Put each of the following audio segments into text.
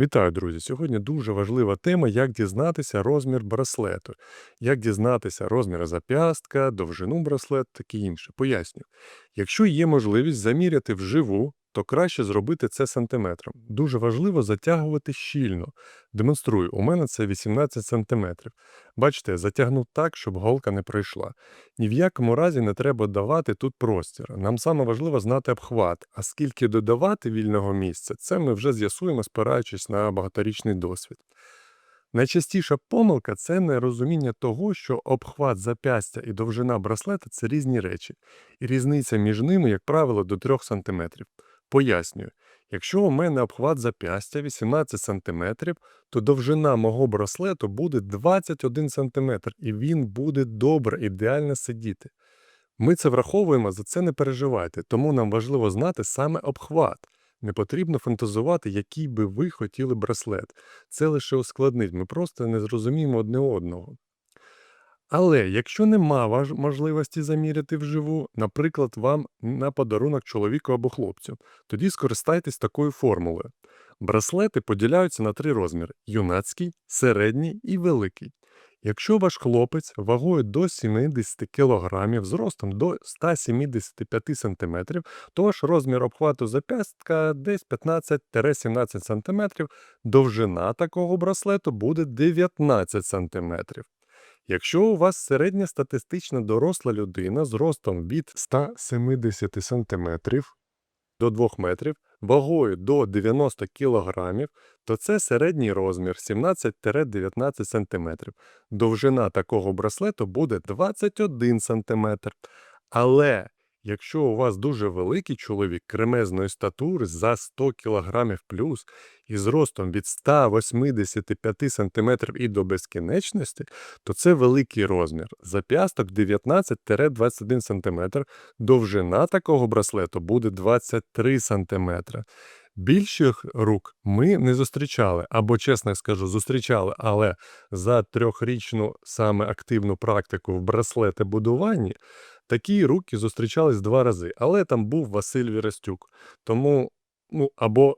Вітаю, друзі! Сьогодні дуже важлива тема, як дізнатися розмір браслету, як дізнатися розмір зап'ястка, довжину браслету, таке інше. Поясню. Якщо є можливість заміряти вживу, то краще зробити це сантиметром. Дуже важливо затягувати щільно. Демонструю, у мене це 18 сантиметрів. Бачите, затягнув так, щоб голка не пройшла. Ні в якому разі не треба давати тут простір. Нам саме важливо знати обхват, а скільки додавати вільного місця, це ми вже з'ясуємо, спираючись на багаторічний досвід. Найчастіша помилка це нерозуміння того, що обхват зап'ястя і довжина браслета це різні речі, і різниця між ними, як правило, до 3 см. Пояснюю, якщо у мене обхват зап'ястя 18 см, то довжина мого браслету буде 21 см, і він буде добре, ідеально сидіти. Ми це враховуємо, за це не переживайте, тому нам важливо знати саме обхват. Не потрібно фантазувати, який би ви хотіли браслет. Це лише ускладнить, ми просто не зрозуміємо одне одного. Але якщо нема важ- можливості заміряти вживу, наприклад, вам на подарунок чоловіку або хлопцю, тоді скористайтесь такою формулою. Браслети поділяються на три розміри: юнацький, середній і великий. Якщо ваш хлопець вагою до 70 кг, зростом до 175 см, то ваш розмір обхвату зап'ястка десь 15-17 см, довжина такого браслету буде 19 см. Якщо у вас середня статистична доросла людина з ростом від 170 см до 2 метрів, вагою до 90 кг, то це середній розмір 17-19 см. Довжина такого браслету буде 21 см. Але якщо у вас дуже великий чоловік кремезної статури за 100 кг плюс і з ростом від 185 см і до безкінечності, то це великий розмір. Зап'ясток 19-21 см. Довжина такого браслету буде 23 см. Більших рук ми не зустрічали, або, чесно скажу, зустрічали, але за трьохрічну саме активну практику в браслетебудуванні такі руки зустрічались два рази. Але там був Василь Вірастюк. Тому, ну, або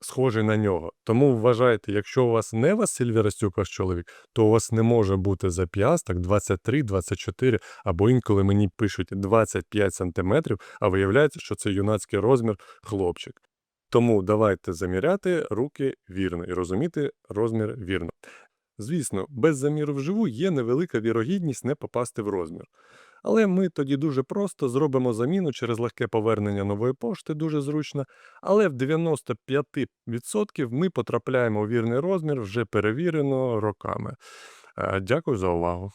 схожий на нього. Тому вважайте, якщо у вас не Василь Вірастюк, ваш чоловік, то у вас не може бути зап'ясток 23, 24, або інколи мені пишуть 25 сантиметрів, а виявляється, що це юнацький розмір хлопчик. Тому давайте заміряти руки вірно і розуміти розмір вірно. Звісно, без заміру вживу є невелика вірогідність не попасти в розмір. Але ми тоді дуже просто зробимо заміну через легке повернення нової пошти, дуже зручно. Але в 95% ми потрапляємо у вірний розмір вже перевірено роками. Е, Дякую за увагу.